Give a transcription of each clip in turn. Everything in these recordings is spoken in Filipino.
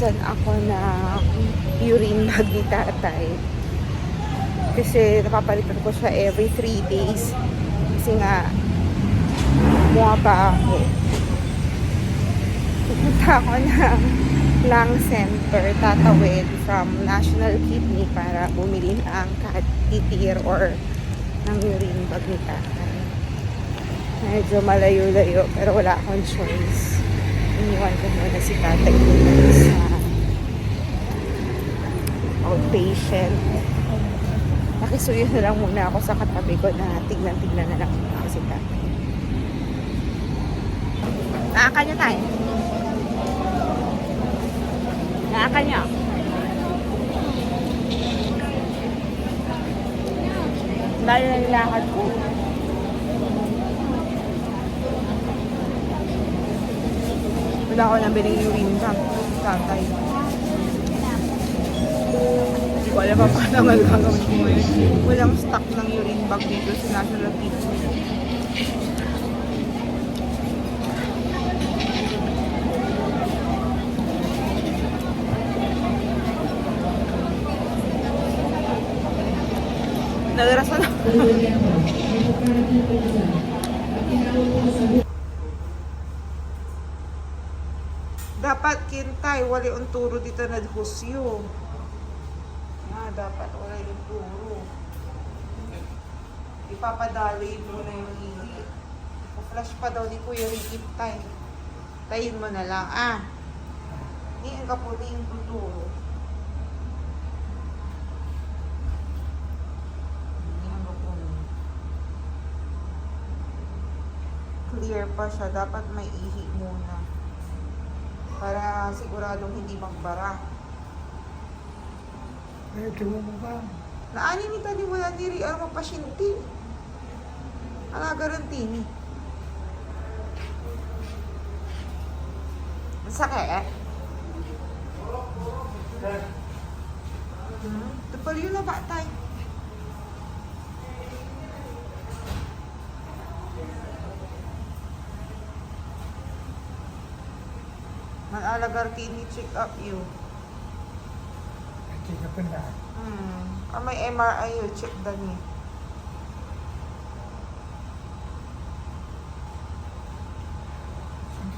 naubusan ako ng urine bag ni tatay. Kasi napapalitan ko siya every 3 days. Kasi nga, bumaba ako. Pupunta ako ng lung center, tatawid from National Kidney para bumili ng catheter or ng urine bag ni tatay. Medyo malayo-layo, pero wala akong choice. Iniwan ko muna si tatay sa outpatient. Nakisuyo na lang muna ako sa katabi ko na tignan-tignan na lang ako si tatay. Naakan niya tayo. Naakan niya. Dahil na nilakad ko. Wala ako nang biling urine sa tatay. Hindi ko alam pa paano magagawin ko ngayon. Walang stock ng urine bag dito sa National Pizza. Nagarasan ako. Dapat kintay, wali ang turo dito na husyo. Ah, dapat wala yung turo. Ipapadali mo na yung ihi. flash pa daw ni Kuya Ricky tay. Tayin mo na lang, ah. Ni ang tuturo. Ni ang kapuling. Clear pa siya. Dapat may ihi muna para siguradong hindi magbara. Medyo mo ba? Naani ni tani wala diri ang mga pasyente. Ala garantini. Ang sakit. Hmm? Tupal yun na ba tay? Mag-alagar kini check up you. Ka pa na. Hmm. Ah, may MRI yun. Check da ni.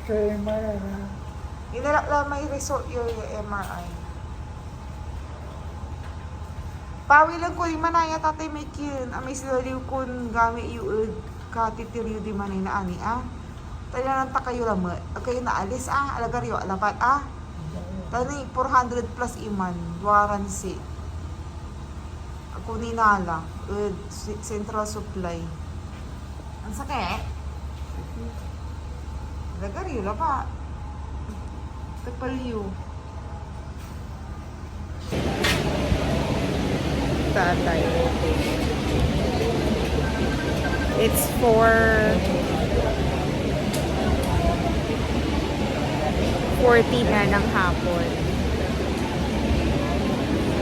Sa Mara, Inalak lang may result yun yung MRI. Pawi lang ko, di manaya tatay may kin. Ah, may silaliw kun gamit yung katitiryo di manay na ani ah. Tayo na ta kayo lamot. Kayo naalis ah. Alagaryo, alapat ah. Tani, 400 plus iman. Warranty. Ako ni Nala. With central supply. Ang sakit. Alagaryo, lapat. Tapaliw. Tatay. It's for 40 na ng hapon.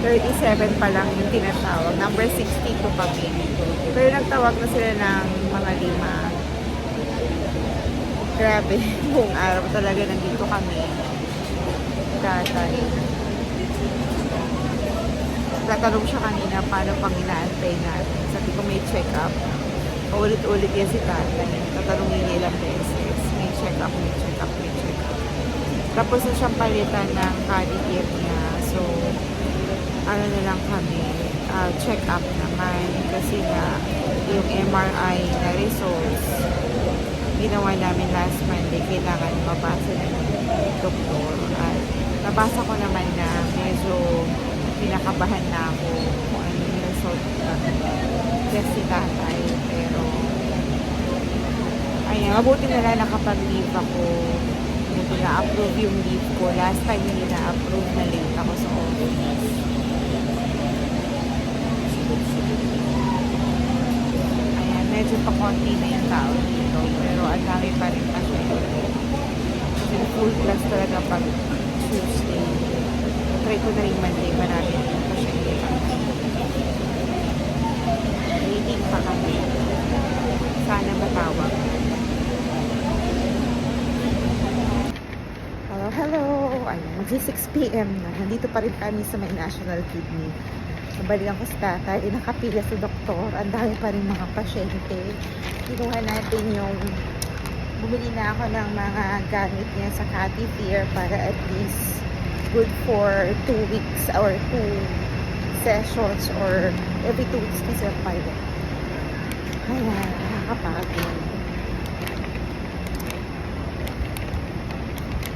37 pa lang yung tinatawag. Number 62 kami. Pero nagtawag na sila ng mga lima. Grabe. Buong araw talaga nandito kami. Tatay. Tatanong siya kanina paano pang inaantay natin. Sabi ko may check-up. Paulit-ulit yan si tatay. Tatanungin niya ilang beses. May check-up, may check-up, may check-up. Tapos na siyang palitan ng catheter niya. So, ano na lang kami, ah, check-up naman. Kasi nga, yung MRI na results, ginawa namin last Monday, kailangan mabasa na ng doktor. At nabasa ko naman na medyo pinakabahan na ako kung ano yung result ng test si tatay. Pero, ayun, mabuti na lang nakapag-leave ako. Na-approve yung leave ko. Last time hindi na-approve na late ako sa office. Ayan, medyo pa konti na yung tao dito. Pero ang dami pa rin pasyente. Kasi full class talaga pag Tuesday. Try ko na rin Monday. Marami 6 p.m. na. Nandito pa rin kami sa may National Kidney. Nabalikan ko sa tatay. Nakapila sa doktor. Ang dami pa rin mga pasyente. Kinuha natin yung bumili na ako ng mga gamit niya sa Cathy Fear para at least good for 2 weeks or 2 sessions or every 2 weeks kasi ang pilot. Ayan, nakakapagod.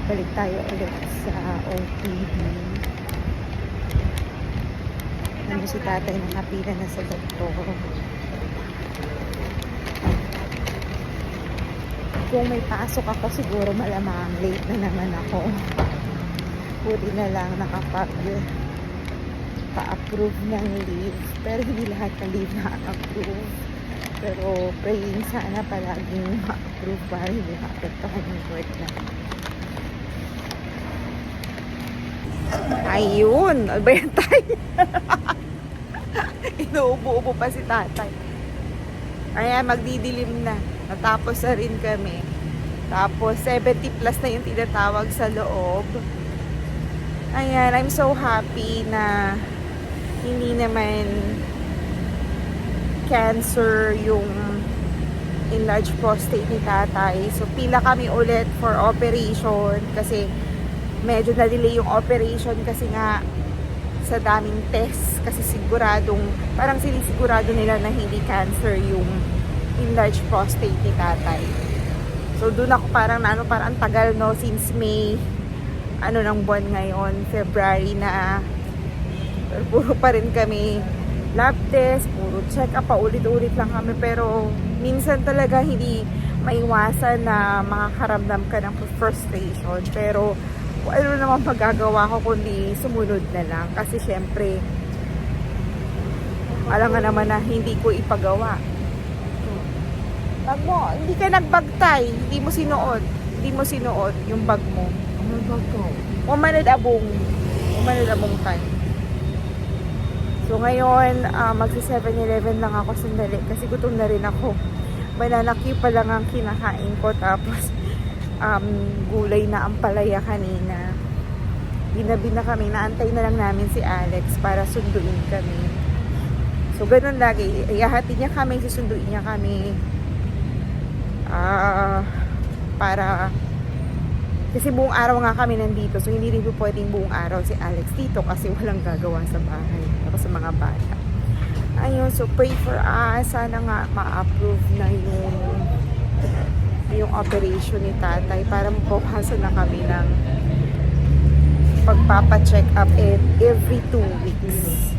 Balik tayo ulit sa OPD. Nandun si tatay nakapila na sa doktor. Kung may pasok ako, siguro malamang late na naman ako. Buti na lang nakapag pa-approve ng leave. Pero hindi lahat ng leave na-approve. Pero praying sana palaging ma-approve para hindi maapektuhan yung work na. Ayun! Ano ba yan tayo? Inuubo-ubo pa si tatay. Ayan, magdidilim na. Natapos na rin kami. Tapos, 70 plus na yung tinatawag sa loob. Ayan, I'm so happy na hindi naman cancer yung enlarged prostate ni tatay. So, pila kami ulit for operation kasi medyo na-delay yung operation kasi nga sa daming test kasi siguradong parang sinisigurado nila na hindi cancer yung enlarged prostate ni tatay. So doon ako parang na ano parang ang tagal no since May ano ng buwan ngayon, February na puro pa rin kami lab test, puro check up, paulit-ulit lang kami pero minsan talaga hindi maiwasan na makakaramdam ka ng frustration pero ano naman magagawa ko kundi sumunod na lang. Kasi syempre alam nga naman na hindi ko ipagawa. Bag mo, hindi ka nagbagtay. Hindi mo sinuot. Hindi mo sinuot yung bag mo. Ano ba ito? umanad abong umanad abong tay so ngayon uh, magsi 7-Eleven lang ako sandali kasi gutom na rin ako. Banana cue pa lang ang kinakain ko tapos um, gulay na ang palaya kanina. Ginabi na kami naantay na lang namin si Alex para sunduin kami. So ganun lagi. Iyahatid niya kami susunduin niya kami. Ah para kasi buong araw nga kami nandito so hindi rin po pwedeng buong araw si Alex dito kasi walang gagawa sa bahay ako sa mga bata. Ayun so pray for us. Sana nga ma-approve na yung yung operation ni tatay. Para mabawasan na kami ng pagpapa-check up every two weeks